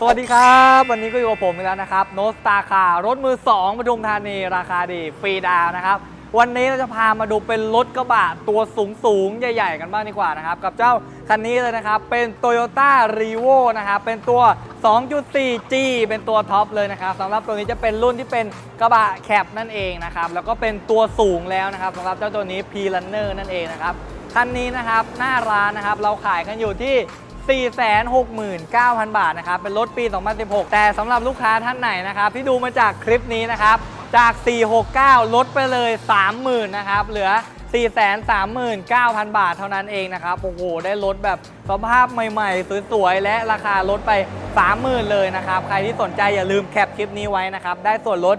สวัสดีครับ วันนี้ก็อยู่กับผมอีกแล้วนะครับโนสตาคารถมือ 2ปทุมธานี ราคาดีฟรีดาวนะครับ วันนี้เราจะพามาดูเป็นรถกระบะตัวสูงสูงใหญ่ ๆ กันบ้างดีกว่านะครับ กับเจ้าคันนี้เลยนะครับ เป็น Toyota r e v o นะครับ เป็นตัว 2.4G เป็นตัวท็อปเลยนะครับสำหรับตัวนี้จะเป็นรุ่นที่เป็นกระบะแคปนั่นเองนะครับ แล้วก็เป็นตัวสูงแล้วนะครับสำหรับเจ้าตัวนี้ P Runner นั่นเองนะครับคันนี้นะครับหน้าร้านนะครับเราขายกันอยู่ที่ 469,000 บาทนะครับ เป็นรถปี 2016 แต่สำหรับลูกค้าท่านไหนนะครับ ที่ดูมาจากคลิปนี้นะครับ จาก 469 ลดไปเลย 30,000 นะครับ เหลือ 439,000 บาทเท่านั้นเองนะครับ โอ้โห ได้รถแบบสภาพใหม่ๆ สวยๆ และราคาลดไป 30,000 เลยนะครับ ใครที่สนใจอย่าลืมแคปคลิปนี้ไว้นะครับ ได้ส่วนลด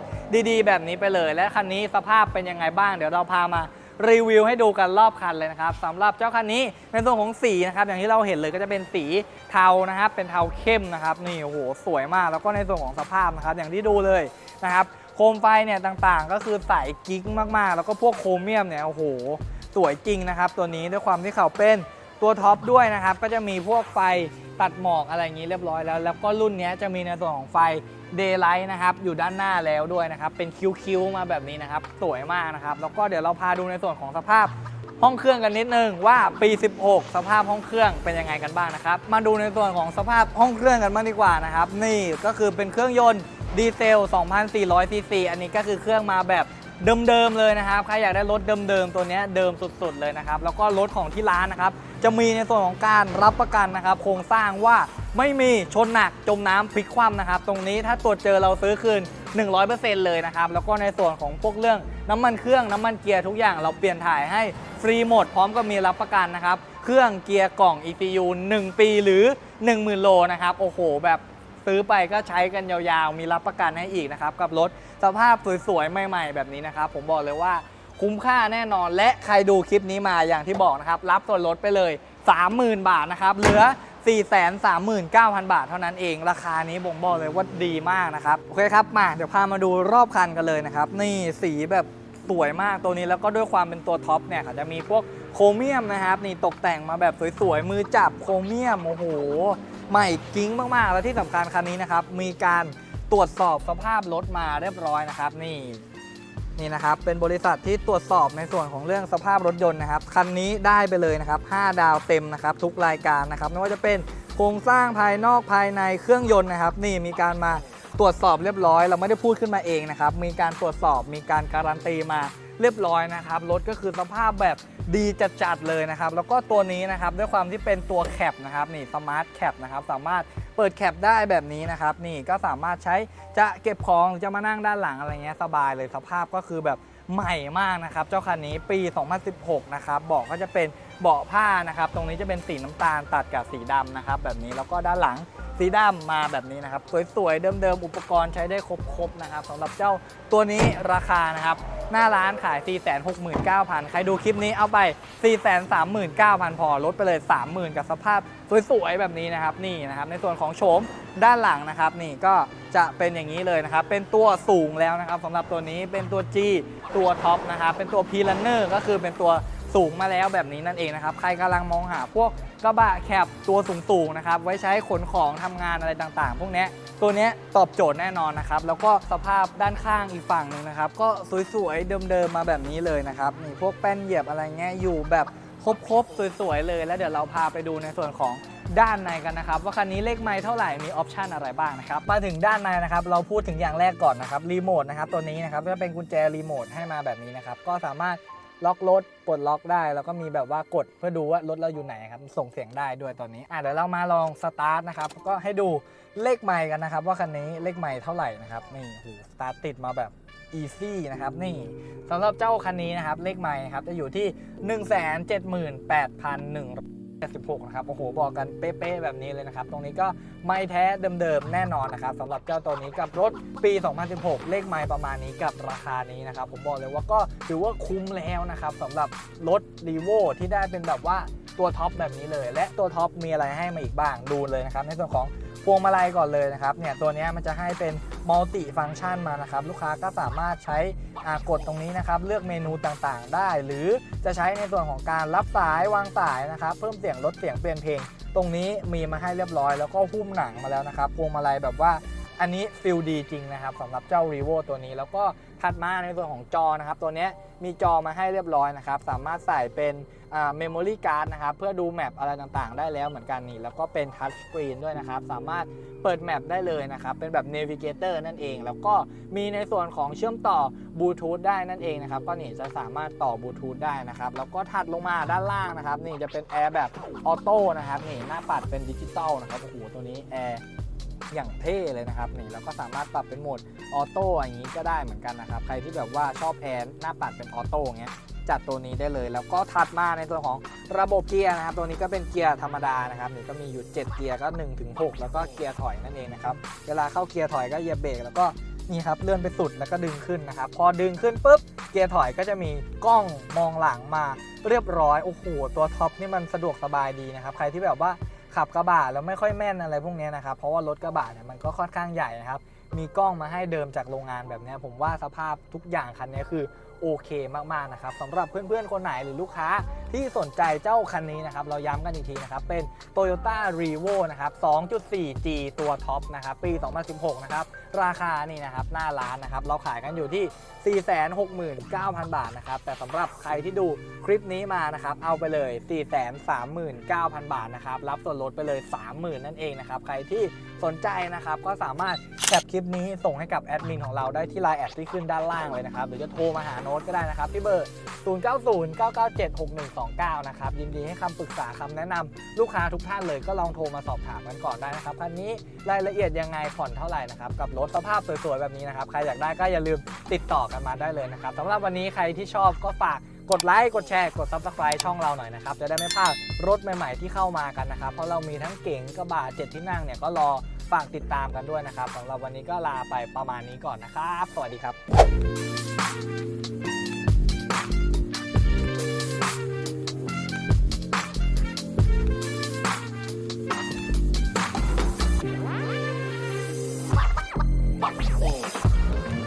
ดีๆ แบบนี้ไปเลย และคันนี้สภาพเป็นยังไงบ้าง เดี๋ยวเราพามา รีวิวให้ดูกันรอบคันเลยนะครับสำหรับเจ้าคันนี้ในส่วนของสีนะครับอย่างที่เราเห็นเลยก็จะเป็นสีเทานะครับเป็นเทาเข้มนะครับนี่โอ้โหสวยมากแล้วก็ในส่วนของสภาพนะครับอย่างที่ดูเลยนะครับโคมไฟเนี่ยต่างๆ ก็คือใสกิ๊กมากๆ แล้วก็พวกโครเมียมเนี่ยโอ้โหสวยจริงนะครับตัวนี้ด้วยความที่เขาเป็น ตัวท็อปด้วยนะครับ ก็จะมีพวกไฟตัดหมอกอะไรอย่างนี้เรียบร้อยแล้ว แล้วก็รุ่นนี้จะมีในส่วนของไฟ Daylight นะครับ อยู่ด้านหน้าแล้วด้วยนะครับ เป็นคิ้วๆมาแบบนี้นะครับ สวยมากนะครับ แล้วก็เดี๋ยวเราพาดูในส่วนของสภาพห้องเครื่องกันนิดนึงว่าปี 16 สภาพห้องเครื่องเป็นยังไงกันบ้างนะครับ มาดูในส่วนของสภาพห้องเครื่องกันบ้างดีกว่านะครับ นี่ก็คือเป็นเครื่องยนต์ดีเซล 2,400ซีซีอันนี้ก็คือเครื่องมาแบบ เดิมๆเลยนะครับ ใครอยากได้รถเดิมๆตัวนี้เดิมสุดๆเลยนะครับ แล้วก็รถของที่ร้านนะครับ จะมีในส่วนของการรับประกันนะครับ โครงสร้างว่าไม่มีชนหนักจมน้ำพลิกคว่ำนะครับ ตรงนี้ถ้าตรวจเจอเราซื้อคืน 100%เลยนะครับ แล้วก็ในส่วนของพวกเรื่องน้ำมันเครื่องน้ำมันเกียร์ทุกอย่างเราเปลี่ยนถ่ายให้ฟรีหมด พร้อมกับมีรับประกันนะครับ เครื่องเกียร์กล่อง ECU 1 ปีหรือ 10,000 โลนะครับ โอ้โห แบบ ซื้อไปก็ใช้กันยาวๆ มีรับประกันให้อีกนะครับ กับรถสภาพสวยๆ ใหม่ ๆ แบบนี้นะครับ ผมบอกเลยว่าคุ้มค่าแน่นอน และใครดูคลิปนี้มาอย่างที่บอกนะครับ รับส่วนลดไปเลย 30,000 บาทนะครับ เหลือ 439,000 บาทเท่านั้นเอง ราคานี้บ่งบอกเลยว่าดีมากนะครับ โอเคครับ มาเดี๋ยวพามาดูรอบคันกันเลยนะครับ นี่สีแบบสวยมากตัวนี้แล้วก็ด้วยความเป็นตัวท็อปเนี่ยเขาจะมีพวกโครเมียมนะครับ นี่ตกแต่งมาแบบสวยๆ มือจับโครเมียม โอ้โห ใหม่กิ้งมากๆ แล้วที่สำคัญคันนี้นะครับ มีการตรวจสอบสภาพรถมาเรียบร้อยนะครับ นี่นี่นะครับ เป็นบริษัทที่ตรวจสอบในส่วนของเรื่องสภาพรถยนต์นะครับ คันนี้ได้ไปเลยนะครับ 5 ดาวเต็มนะครับ ทุกรายการนะครับ ไม่ว่าจะเป็นโครงสร้างภายนอกภายในเครื่องยนต์นะครับ นี่มีการมาตรวจสอบเรียบร้อย เราไม่ได้พูดขึ้นมาเองนะครับ มีการตรวจสอบมีการการันตีมา เรียบร้อยนะครับรถก็คือสภาพแบบดีจัดๆเลยนะครับ แล้วก็ตัวนี้นะครับด้วยความที่เป็นตัวแคปนะครับนี่สมาร์ทแคปนะครับสามารถเปิดแคปได้แบบนี้นะครับนี่ก็สามารถใช้จะเก็บของจะมานั่งด้านหลังอะไรเงี้ยสบายเลยสภาพก็คือแบบใหม่มากนะครับ เจ้าคันนี้ปี 2016 นะครับเบาะก็จะเป็นเบาะผ้านะครับ ตรงนี้จะเป็นสีน้ำตาลตัดกับสีดำนะครับ แบบนี้แล้วก็ด้านหลังสีดำมาแบบนี้นะครับ สวยๆ เดิมๆ อุปกรณ์ใช้ได้ครบๆนะครับสำหรับเจ้าตัวนี้ราคานะครับ หน้าร้านขาย 469,000 ใครดูคลิปนี้เอาไป 439,000 พอลดไปเลย 30,000 กับสภาพสวยๆแบบนี้นะครับนี่นะครับในส่วนของโฉมด้านหลังนะครับ นี่ก็จะเป็นอย่างนี้เลยนะครับ เป็นตัวสูงแล้วนะครับสำหรับตัวนี้เป็นตัว G ตัวท็อปนะครับเป็นตัว P Runner ก็คือเป็นตัว สูงมาแล้วแบบนี้นั่นเองนะครับ ใครกำลังมองหาพวกกระบะแคบตัวสูงๆนะครับ ไว้ใช้ขนของทำงานอะไรต่างๆ พวกเนี้ยตัวเนี้ยตอบโจทย์แน่นอนนะครับ แล้วก็สภาพด้านข้างอีกฝั่งหนึ่งนะครับ ก็สวยๆเดิมๆมาแบบนี้เลยนะครับนี่พวกแป้นเหยียบอะไรเงี้ยอยู่แบบครบๆสวยๆเลย แล้วเดี๋ยวเราพาไปดูในส่วนของด้านในกันนะครับว่าคันนี้เลขไม้เท่าไหร่มีออปชันอะไรบ้างนะครับมาถึงด้านในนะครับเราพูดถึงอย่างแรกก่อนนะครับรีโมทนะครับตัวนี้นะครับจะเป็นกุญแจรีโมทให้มาแบบนี้นะครับก็สามารถ ล็อกรถปลดล็อกได้ แล้วก็มีแบบว่ากดเพื่อดูว่ารถเราอยู่ไหนครับ ส่งเสียงได้ด้วยตอนนี้อะเดี๋ยวเรามาลองสตาร์ทนะครับก็ให้ดูเลขใหม่กันนะครับ ว่าคันนี้เลขใหม่เท่าไหร่นะครับนี่หูสตาร์ทติดมาแบบอีซี่นะครับนี่สำหรับเจ้าคันนี้นะครับเลขใหม่ครับจะอยู่ที่ 178,100 76นะครับโอ้โหบอกกันเป๊ะๆแบบนี้เลยนะครับ ตรงนี้ก็ไม่แท้เดิมๆแน่นอนนะครับสำหรับเจ้าตัวนี้กับรถปี 2016 เลขไม้ประมาณนี้กับราคานี้นะครับ ผมบอกเลยว่าก็ถือว่าคุ้มแล้วนะครับสำหรับรถรีโวที่ได้เป็นแบบว่าตัวท็อปแบบนี้เลย และตัวท็อปมีอะไรให้มาอีกบ้างดูเลยนะครับในส่วนของ พวงมาลัยก่อนเลยนะครับเนี่ยตัวนี้มันจะให้เป็นมัลติฟังชันมานะครับลูกค้าก็สามารถใช้อ่ากดตรงนี้นะครับเลือกเมนูต่างๆ ได้ หรือจะใช้ในส่วนของการรับสายวางสายนะครับเพิ่มเสียงลดเสียงเปลี่ยนเพลง ตรงนี้มีมาให้เรียบร้อย แล้วก็หุ้มหนังมาแล้วนะครับพวงมาลัยแบบว่าอันนี้ฟิลดีจริงนะครับสำหรับเจ้า r e v o ตัวนี้แล้วก็ ถัดมาในส่วนของจอนะครับตัวนี้มีจอมาให้เรียบร้อยนะครับสามารถใส่เป็นเมมโมรี่การ์ดนะครับเพื่อดูแมปอะไรต่างๆ ได้แล้วเหมือนกันนี่แล้วก็เป็นทัชสกรีนด้วยนะครับสามารถเปิดแมปได้เลยนะครับเป็นแบบ Navigator นั่นเอง แล้วก็มีในส่วนของเชื่อมต่อบลูทูธได้นั่นเองนะครับก็นี่จะสามารถต่อบลูทูธได้นะครับแล้วก็ถัดลงมาด้านล่างนะครับนี่จะเป็นแอร์แบบออโต้นะครับนี่หน้าปัดเป็นดิจิตอลนะครับโอ้โหตัวนี้แอร์ อย่างเท่เลยนะครับนี่แล้วก็สามารถปรับเป็นโหมดออโต้อย่างนี้ก็ได้เหมือนกันนะครับ ใครที่แบบว่าชอบแอร์หน้าปัดเป็นออโต้เงี้ยจัดตัวนี้ได้เลย แล้วก็ถัดมาในตัวของระบบเกียร์นะครับ ตัวนี้ก็เป็นเกียร์ธรรมดานะครับนี่ก็มีอยู่ 7 เกียร์ก็1ถึง6แล้วก็เกียร์ถอยนั่นเองนะครับ เวลาเข้าเกียร์ถอยก็เหยียบเบรกแล้วก็นี่ครับเลื่อนไปสุดแล้วก็ดึงขึ้นนะครับ พอดึงขึ้นปุ๊บเกียร์ถอยก็จะมีกล้องมองหลังมาเรียบร้อยโอ้โหตัวท็อปนี่มันสะดวกสบายดีนะครับ ใครที่แบบว่า ขับกระบะแล้วไม่ค่อยแม่นอะไรพวกนี้นะครับ เพราะว่ารถกระบะเนี่ยมันก็ค่อนข้างใหญ่นะครับ มีกล้องมาให้เดิมจากโรงงานแบบนี้ผมว่าสภาพทุกอย่างคันนี้คือ โอเคมากๆนะครับสำหรับเพื่อนๆคนไหนหรือลูกค้าที่สนใจเจ้าคันนี้นะครับเราย้ำกันอีกทีนะครับเป็น Toyota r e v o นะครับ 2.4G ตัวท็อปนะครับปี 2016 นะครับราคานี่นะครับหน้าร้านนะครับเราขายกันอยู่ที่ 469,000 บาทนะครับแต่สำหรับใครที่ดูคลิปนี้มานะครับเอาไปเลย 439,000 บาทนะครับรับส่วนลดไปเลย 30,000 นั่นเองนะครับใครที่สนใจนะครับก็สามารถแคปคลิปนี้ส่งให้กับแอดมินของเราได้ที่ไลน์แอดที่ขึ้นด้านล่างเลยนะครับหรือจะโทรมาหาโน้ตก็ได้นะครับที่เบอร์ 0909976129 นะครับ ยินดีให้คำปรึกษาคำแนะนำลูกค้าทุกท่านเลยก็ลองโทรมาสอบถามกันก่อนได้นะครับคันนี้รายละเอียดยังไงผ่อนเท่าไหร่นะครับ กับรถสภาพสวยๆแบบนี้นะครับ ใครอยากได้ก็อย่าลืมติดต่อกันมาได้เลยนะครับสำหรับวันนี้ใครที่ชอบก็ฝากกดไลค์ กดแชร์ กด Subscribe ช่องเราหน่อยนะครับ จะได้ไม่พลาดรถใหม่ๆที่เข้ามากันนะครับ เพราะเรามีทั้งเก๋งกระบะเจ็ดที่นั่งเนี่ยก็รอฝากติดตามกันด้วยนะครับสำหรับวันนี้ก็ลาไปประมาณนี้ก่อนนะครับ สวัสดีครับ